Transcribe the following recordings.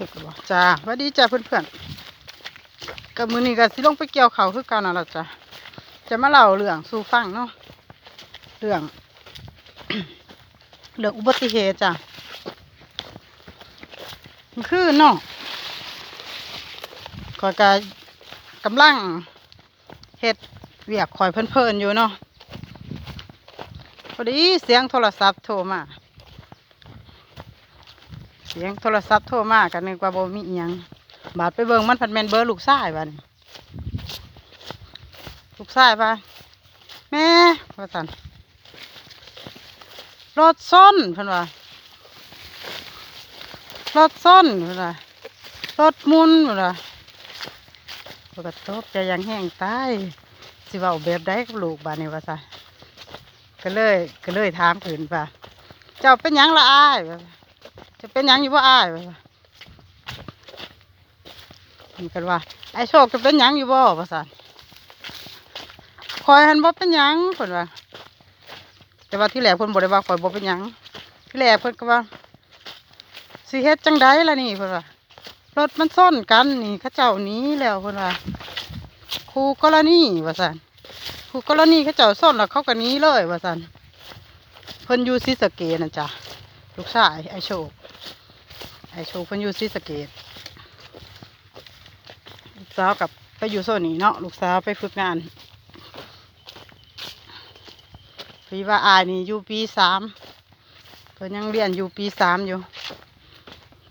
ถึกแล้วบ่จ้าสวัสดีจ้าเพื่อนๆกับมือนี้ก็สิลงไปเกี่ยวเขาคือกันนั่นล่ะจ้ะจะมาเล่าเรื่องสู่ฟังเนาะเรื่องเรื่องอุบัติเหตุจ้ะคือเนาะขอยก็กำลังเฮ็ดเวียกข่อยเพลินๆอยู่เนาะพอดีเสียงโทรศัพท์โทรมา เสียงโทรศัพท์โทรมากันนึกว่าบ่มีอิหยังบาดไปเบิ่งมันพันแมนเบอร์ลูกชายบัดนลูกชายป่ะแม่ว่าสันรถส้นเพิ่นว่ารถส้นเพิ่นว่ารถมุนเพิ่นว่าปกติตกใจอยังแห้งตายสิว้าแบบใดกับลูกบ้าดนี้ว่าซะก็เลยก็เลยถามขึ้นป่ะเจ้าเป็นยังละอายว่า จะเป็นยังอยู่บ่อ้ายว่ามันกันว่า ไอ้โชคจะเป็นยังอยู่บ่ว่าซั่นคอยหันบ่เป็นยังเพิ่นว่า แต่ว่าที่แรกเพิ่นบ่ได้ว่าคอยบ่เป็นยังที่แรกเพิ่นก็ว่าสิเฮ็ดจังไดล่ะนี่เพิ่นว่ารถมันซ่อนกันนี่เขาเจ้านี้แล้วเพิ่นว่าครูกรณีว่าซั่นครูกรณีเขาเจ้าซ่อนแล้วเขาก็หนี้เลยว่าซั่นเพิ่นอยู่ศรีสะเกษนะจ้ะลูกชายไอโชค ไอโชคเพิ่นอยู่ศรีสเกดลูกสาวกับไปอยู่โซนนี้เนาะลูกสาวไปฝึกงานพี่ว่าอายนี่อยู่ปีสามเพิ่นยังเรียนอยู่ปีสามอยู่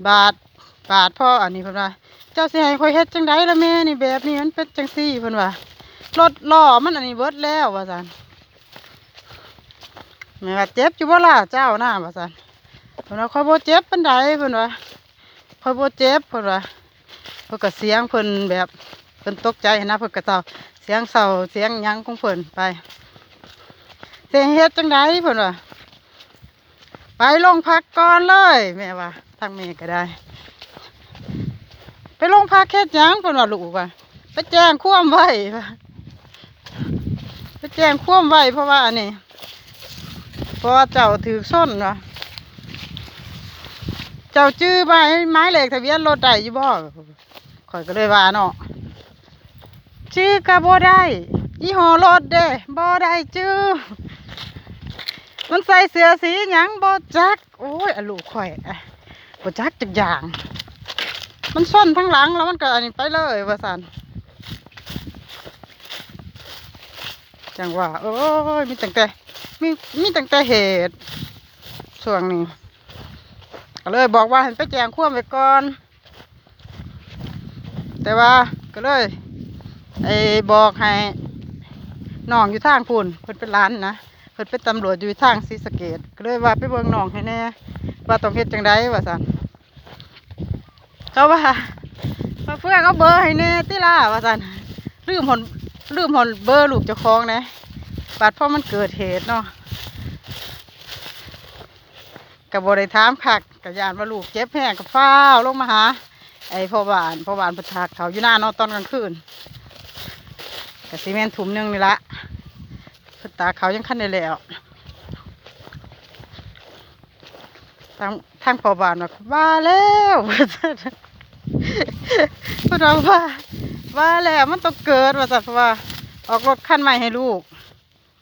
บาทบาทพ่ออันนี้เพิ่นว่าเจ้าสิให้ข่อยเฮ็ดจังไดล่ะแม่นี่แบบนี้มันเป็นจังซี่เพิ่นว่ารถล้อมันอันนี้เบิดแล้วว่าซั่นแม่ว่าเจ็บอยู่บ่ล่ะเจ้าหน้าว่าซั่นเพิ่นว่าข่อยบ่เจ็บปานใดเพิ่นว่า ข่อบ่เจ็บเพิ่นว่าเพิ่นก็เสียงเพิ่นแบบเพิ่นตกใจนะเพิ่นก็เศร้าเสียงเศร้าเสียงยังของเพิ่นไปเสียงเฮ็ดจังไดเพิ่นว่าไปโรงพักก่อนเลยแม่ว่าทางแม่ก็ได้ ไปโรงพักเฮ็ดยังเพิ่นว่าลูกว่าไปแจ้งความไว้ไปแจ้งความไว้เพราะว่าอันนี้เพราะว่าเจ้าถือส้นว่ะ เจ้าจื้อไม้ไม้เหล็กทะเบียนรถได้อยู่บ่ข่อยก็เลยว่าเนาะชื่อกะบ่ได้ยี่ห้อรถเด้บ่ได้จื้อมันใส่เสื้อสีหยังบ่จัก โอ้ยอลูกข่อยอะบ่จักจักอย่าง มันซ่อนทั้งหลังแล้วมันก็อันนี้ไปเลยว่าซั่นจังว่า โอ้ยมีตั้งแต่มีมีตั้งแต่เหตุช่วงนี้ ก็เลยบอกว่าให้ไปแจ้งความไว้ก่อน แต่ว่าก็เลยไอ้บอกให้น้องอยู่ทางพูนเพิ่นเป็นร้านนะเพิ่นเป็นตำรวจอยู่ทางศรีสะเกดก็เลยว่าไปเบิ่งน้องให้แน่ว่าต้องเฮ็ดจังไดว่าซั่นเขาว่าว่าเพื่อนเขาเบอร์ให้แน่ติล่ะว่าซั่นลืมหนลืมหนเบอร์ลูกเจ้าของนะบัดพอมันเกิดเหตุเนาะ กับบริถามคักกับยานว่าลูกเจ็บแห้งกับฟ้าวลงมาหา ไอ้พ่อบานพ่อบานประทากเขาอยู่หน้านอนตอนกลางคืนกับซีเมนถุมหนึงนี่ละพตาเขายังคันได้แล้วทางทางพ่อบานว่าว่าแล้วพิ่นว่าว่าว่าแล้วมันต้องเกิดว่าสัตว์ว่าออกรถคันใหม่ให้ลูก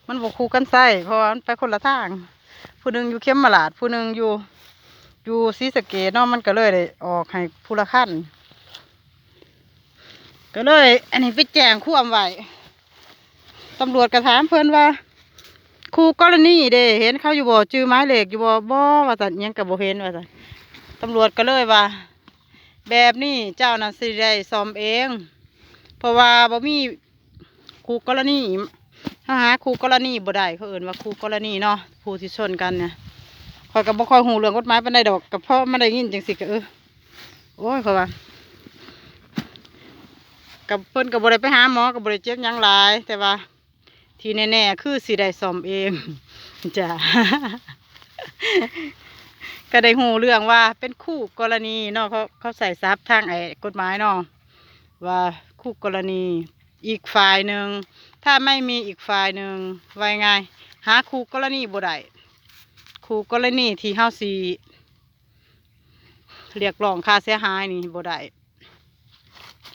มันบกคูกันใส่เพราะมันไปคนละทาง ผู้หนึ่งอยู่เข้มมาลาด ผู้หนึ่งอยู่ อยู่ศรีสเกดเนาะมันก็เลยได้ออกให้ผู้ละขั้นก็เลย อันนี้ไปแจ้งควาไว้ตำรวจก็ถามเพิ่อนว่าครูกรณีเด้เห็นเขาอยู่บ่อจื้อไม้เหล็กอยู่บ่อบ่ว่าสันยังกับบ่เห็นว่าสันตำรวจก็เลยว่า แบบนี้เจ้าน่ะสิได้ซ่อมเอง เพราะว่าบ่มีครูกรณี ถ้าหาครูกรณีบ่ได้เขาเอื่นว่าครูกรณีเนาะผู้ที่ชนกันเนี่ยคอยก็บ่ค่อยหูเรื่องกฎหมายปานใดดอกก็เพราะมันได้ยินจังสิก็เออโอ้ยเขาว่ากับเพิ่นก็บ่ได้ไปหาหมอก็บ่ได้เจ็บยังหลาย แต่ว่า ที่แน่ๆคือสิได้ซ่อมเองจ้ะก็ได้หูเรื่องว่าเป็นคู่กรณีเนาะเขาเขาใส่ซับทางไอ้กฎหมายเนาะว่าคู่กรณีอีกฝ่ายหนึ่ง ถ้าไม่มีอีกฝ่ายหนึ่งไว้ไง หาครูกรณีบ่ได้ครูกรณีที่เฮาสีเรียกร้องค่าเสียหายนี่บ่ได้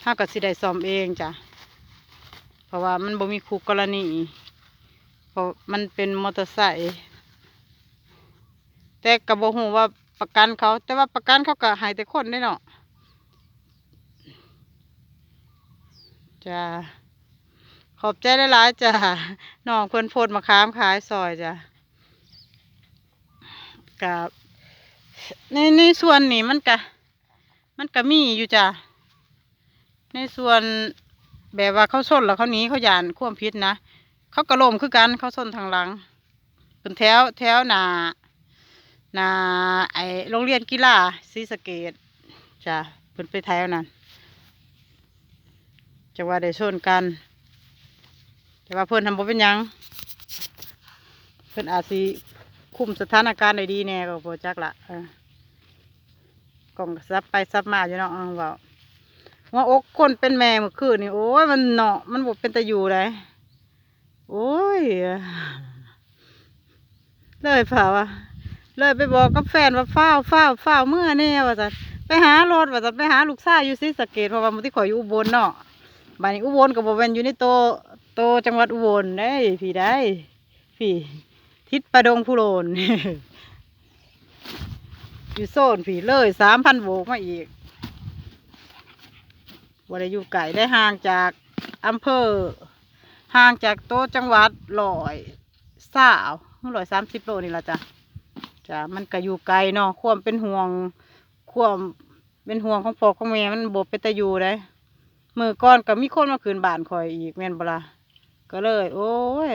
ถ้าก็สิได้ซ่อมเองจ้ะเพราะว่ามันบ่มีครูกรณีเพราะมันเป็นมอเตอร์ไซค์แต่ก็บ่ฮู้ว่าประกันเขา แต่ว่าประกันเขาก็ให้แต่คนได้เนาะจ้า ขอบใจหลายๆจ้าน้องเพิ่นโพดมาค้ามขายซอยจ้ะกับในในส่วนนี้มันก็มันก็มีอยู่จ้ะในส่วนแบบว่าเขาส้นแล้วเขาหนีเขาหยานควมผิดนะเขากระโลมคือกันเขาส้นทางหลังเป็นแถวแถวหนาหนาไอโรงเรียนกีฬาศรีสเกดจ้ะเพิ่นไปแถวนั้นจะว่าได้ชนกัน แต่ว่าเพิ่นทำบ่เป็นยัง เพิ่นอาจสิคุมสถานการณ์ได้ดีแน่ก็บ่จักละกล่องซับไปซับมาอยู่เนาะเอาเว้าว่าอกคนเป็นแม่เมื่อคืนนี่โอ้ยมันเนาะมันบ่เป็นตะอยู่เลยโอ้ยเลยเผาอะเลยไปบอกกับแฟนว่าเฝ้าวฝ้าวฝ้าเมื่อแน่ว่าจะไปหารถว่าจะไปหาลูกชายอยู่ศรีสเกดเพราะว่ามันที่ขอยอยู่อุบลเนาะบ้านนี้อุบลกับบ่แม่นอยู่ในโต โตจังหวัดอุบลได้พี่ได้ พี่ทิศประดงผู้โลนอยู่โซนพี่เลยสามพันโวกมาอีกวันอยู่ไก่ได้ห่างจากอำเภอ ห่างจากโตจังหวัดลอยสาวลอยสามสิบโลนี่ละจ้ะจ้ะมันก็อยู่ไกลเนาะความเป็นห่วงความเป็นห่วงของพ่อของแม่มันบเปตะอยู่ได้มือก้อนก็มีคนมาคืนบ้านคอยอีกแม่นบละ ก็เลย โอ้ย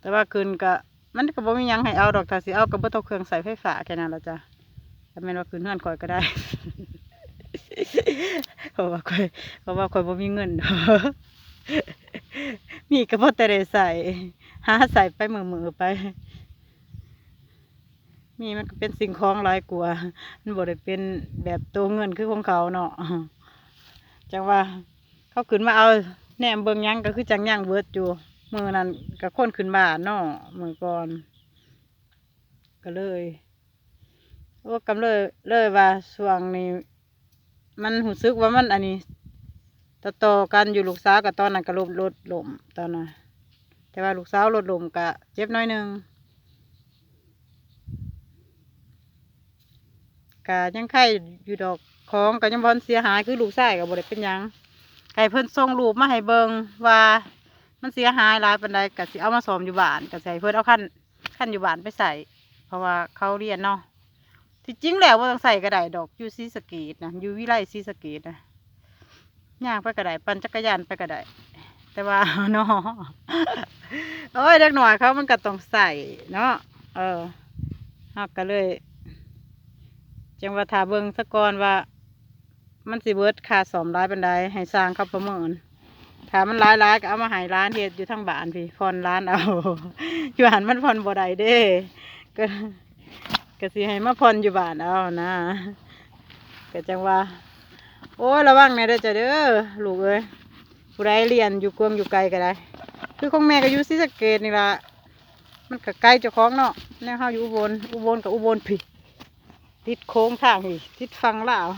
แต่ว่าคืนก็มันก็บ่มีหยังให้เอาดอกถ้าสิเอาก็บ่ต้องเครื่องใส่ไฟฟ้าแค่นั้นละจ้ะถ้าแม่นว่าคืนเฮือนคอยก็ได้ เพราะว่าคอยเพราะว่าคอยบ่มีเงินดอมีก็บ่แต่ได้ใส่หาใส่ไปมือมือๆไป มีมันก็เป็นสิ่งของหลายกว่ามันบ่ได้เป็นแบบตัวเงินคือของเขาเนาะจังว่า เขาขึ้นมาเอา แหนมเบิ่งยังก็คือจังยังเบิดอยู่มือนั้นก็คนขึ้นบ้านเนาะมือก่อน ก็เลยโอ้กำเลยเลยว่าช่วงนี้มันหูซึกว่ามันอันนี้ต่อต่อกันอยู่ลูกสาวกับตอนนั้นก็ลดลดลมตอนนั้นแต่ว่าลูกสาวลดลมก็เจ็บน้อยหนึงก็ยังไข่อยู่ดอกของก็ยังบอลเสียหายคือลูกชายก็บ่ได้เป็นยัง ไก่เพิ่นส่งรูปมาให้เบิงว่ามันเสียหายหลายปานใดก็สิเอามาซ่อมอยู่บ้านก็สิใส่เพิ่นเอาขั้นขั้นอยู่บ้านไปใส่ เพราะว่าเขาเรียนเนาะที่จริงแล้วว่าต้องใส่กระไดดอกอยู่ซีสะเกตนะอยู่วิไลซีสะเกตนะย่างไปกระไดปั่นจักรยานไปกระไดแต่ว่าเนาะโอ้ยเด็กหน่อยเขามันก็ต้องใส่เนาะเออเฮาก็เลยจังว่าถาเบิงสะก่อนว่า มันสิเบิร์ดค่าสอมร้ายปันไดให้สร้างเขาประเมินถ้ามันร้ายร้ายก็เอามาหายร้านเฮ็ดอยู่ทั้งบ้านพี่ผ่อนร้านเอาอยู่หันมันผ่อนบ่ได้เด้ก็ก็สิให้มาผ่อนอยู่บ้านเอานะก็จังว่า โอ้ระวังแหน่เด้อจ้ะเด้อลูกเอ้ยผู้ใดเรียนอยู่กวงอยู่ไกลก็ได้ คือของแม่ก็อยู่ศรีสะเกดนี่ล่ะมันก็ไกลเจ้าของเนาะแนวเฮาอยู่อุบลอุบลกับอุบลพี่ติดโค้งทางพี่ติดฟังลาว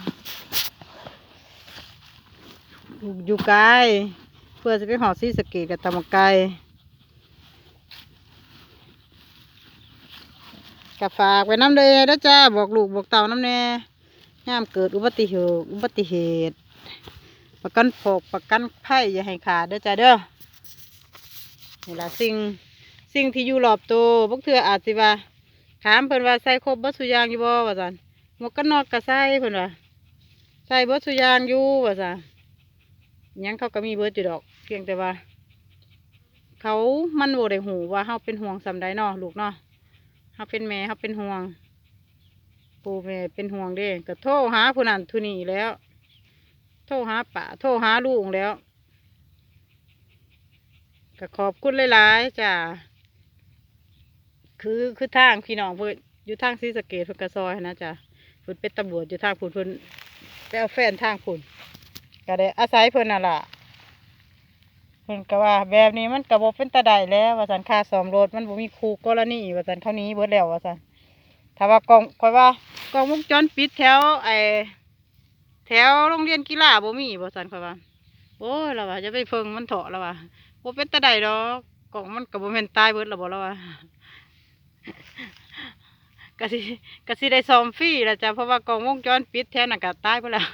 อยู่ไกลเพื่อจะไปหอซีสเกตกับตะมะไกกับฝากไว้น้ำเลยนะจ้าบอกลูกบอกเต่าน้ำแน่ย่ามเกิดอุบัติเหตุอุบัติเหตุ ประกันพกประกันไพ่อย่าให้ขาดเด้อจ้าเด้อนี่ละสิ่งสิ่งที่อยู่รอบตัวพวกเธออาจสิว่าถามเพิ่นว่าใส่ครบบัสุยางอยู่บ่ว่าซั่นหมวกกันน็อกก็ใส่เพิ่นว่าใส่บัสุยางอยู่ว่าซั่น ยังเขาก็มีเบิดอยู่ดอกเพียงแต่ว่า เขามันโบได้หูว่าเฮาเป็นห่วงสำใดเนาะลูกนาะเฮาเป็นแม่เฮาเป็นห่วง ปู่แม่เป็นห่วงเด้ก็โทรหาผู้นั้นผู้นี้แล้ว โทรหาป่าโทรหาลูกแล้วก็ขอบคุณหลายๆจ้าคือคือทางพี่น้องเพิ่นอยู่ทางศรีสเกดเพิ่นกระซอยนะจ้ะเพิ่นเป็นตำรวจอยู่ทางพุ่นเพิ่นไปเอาแฟนทางพุ่น ก็ได้อาศัยเพิ่นน่ะล่ะเพิ่นก็ว่า แบบนี้มันก็บ่เป็นตาได้แล้วว่าซั่นค่าซ่อมรถมันบ่มีคู่กรณีว่าซั่นเขานี้เบิดแล้วว่าซั่นถ้าว่ากล้องคอยว่ากล้องวงจรปิดแถวไอแถวโรงเรียนกีฬาบ่มีบ่สันคอยว่าโอ้ยเราว่าจะไปเพิ่งมันเถาะแล้วว่าบ่เป็นตาใดดอกกล้องมันก็บ่แม่นตายเบิดแล้วบ่แล้วว่าก็สิก็สิได้ซอมฟรีแล้วจ้ะเพราะว่ากล้องวงจรปิดแถวนั้นก็ตายไปแล้ว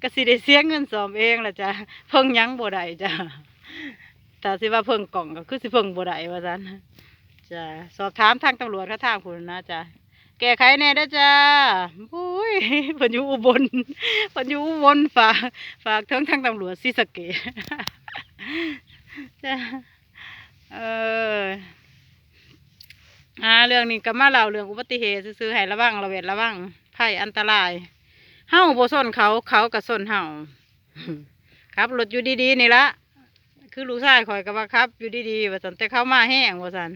ก็สิได้เสียเงินซ่อมเองแหละจ้ะเพิ่งยังบ่ได้จ้ะแต่สิว่าเพิ่งกล่องก็คือสิเพิ่งบ่ได้ว่าซั่นจ้ะสอบถามทางตำรวจเขาทางพุ่นะจ้ะแก้ไขแน่ด้จ้าปุ้ยเพิ่นอยู่อุบลเพิ่นอยู่อุบลฝากฝากทั้งทางตำรวจศรีสเกจ้ะเอออ่าเรื่องนี้ก็มาเล่าเรื่องอุบัติเหตุซื่อให้ระวังระเวดระวังภัยอันตราย เฮาบ่ส้นเขาเขาก็ส้นเฮาครับรถอยู่ดีๆนี่ละคือลูกชายข่อยก็ว่าครับ อยู่ดีๆว่าซั่นแต่เขามาแห้งว่าซั่น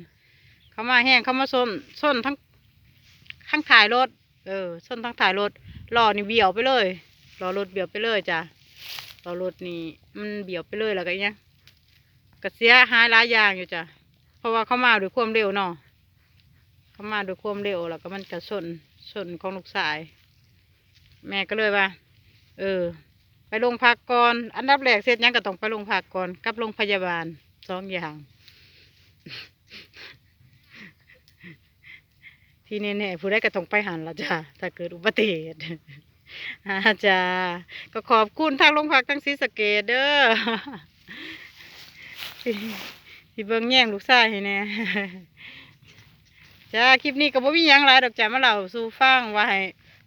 เขามาแห้งเขามาส้นส้นทั้งทั้งถ่ายรถ เออส้นทั้งถ่ายรถล้อนี่เบี่ยวไปเลยล้อรถเบี่ยวไปเลยจ้ะล้อรถนี่มันเบี่ยวไปเลยแล้วก็อิหยังก็เสียหายหลายอย่างอยู่จ้ะเพราะว่าเขามาด้วยความเร็วเนาะเขามาด้วยความเร็วแล้วก็มันกระสนสนของลูกชาย แม่ก็เลยว่า เออ ไปโรงพักก่อน อันดับแรกเสร็จยังก็ต้องไปโรงพักก่อนกับโรงพยาบาลสองอย่าง ที่แน่ๆผู้ได้ก็ต้องไปหันละจ้ะถ้าเกิดอุบัติเหตุอาจ้าก็ขอบคุณทางโรงพักทั้งศรีสะเกดเด้อที่ที่เบิ่งแย่งลูกชายให้แน่จ้าคลิปนี้ก็บ่มีหยังหลายดอกจ้ามาเล่าสู่ฟังว่าให้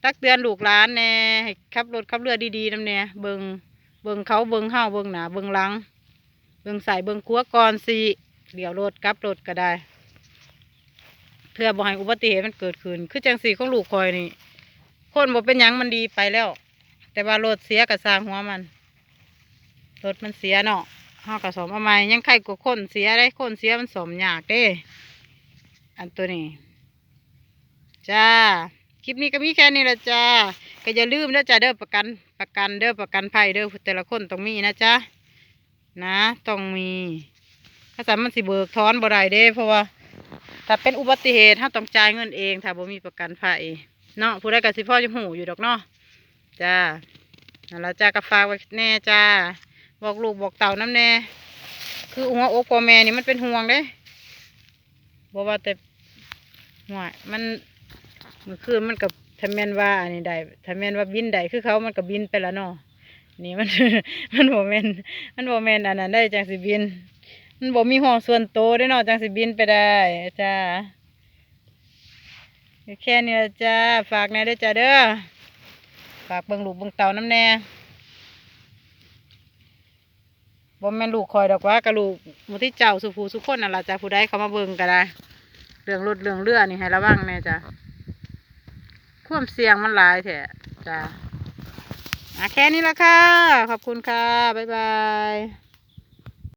ตักเตือนลูกหลานแน่ให้ขับรถขับเรือดีๆนำแหน่เบิงเบิงเขาเบิงเฮาเบิงหนาเบิงหลัง เบิงใส่เบิงขัวก่อนสิเดี๋ยวรถกลับรถก็ได้ เพื่อบ่ให้อุบัติเหตุมันเกิดขึ้น คือจังสีของลูกคอยนี่คนบ่เป็นยังมันดีไปแล้ว แต่ว่ารถเสียก็สร้างหัวมันรถมันเสียเนาะเฮาก็สมเอาใหมยังใครกว่าคนเสียได้คนเสียมันสมยากเด้ อันตัวนี้ จ้า คลิปนี้ก็มีแค่นี้ละจ้าก็อย่าลืมนะจ้าเด้อประกันประกันเด้อประกันภัยเด้อแต่ละคนต้องมีนะจ้านะต้องมีถ้าสามมันสิเบิกถอนบ่ได้เด้ เพราะว่าถ้าเป็นอุบัติเหตุถ้าต้องจ่ายเงินเอง ถ้าบ่มีประกันภัยเนาะผู้ใดก็สิพ่อจะหูอยู่ดอกเนาะจ้านั่นละจ้าก็ฝากไว้แน่จ้า บอกลูกบอกเต่าน้ำแน่ คือหัวอกพ่อแม่นี่มันเป็นห่วงเด้บอกว่าแต่ห่วยมัน มื่อคืนมันกับทำแมนว่าอันนี้ได้ทำแมนว่าบินได้คือเขามันก็บินไปแล้วเนาะนี่มันมันโมเมนมันโมเมนอันนั้นได้จังสิบิน มันบ่มีห้องส่วนโตวได้เนาะจังสิบินไปได้จ้าแค่นี้ละจ้าฝากแน่เด้อจ้าเด้อฝากเบิ่งลูกเบิ่งเต่าน้ำแน่บ่แม่นลูกคอยดอกว่ากับลูกมูที่เจ้าสุภูสุคนนั่นล่ะจ้าผู้ใดเขามาเบิ่งก็ได้ เรื่องรถเรื่องเรือนี่ให้ระวังแน่จ้ะ ความเสี่ยงมันหลายแท้จ้าแค่นี้ละค่ะ ขอบคุณค่ะ บ๊ายบาย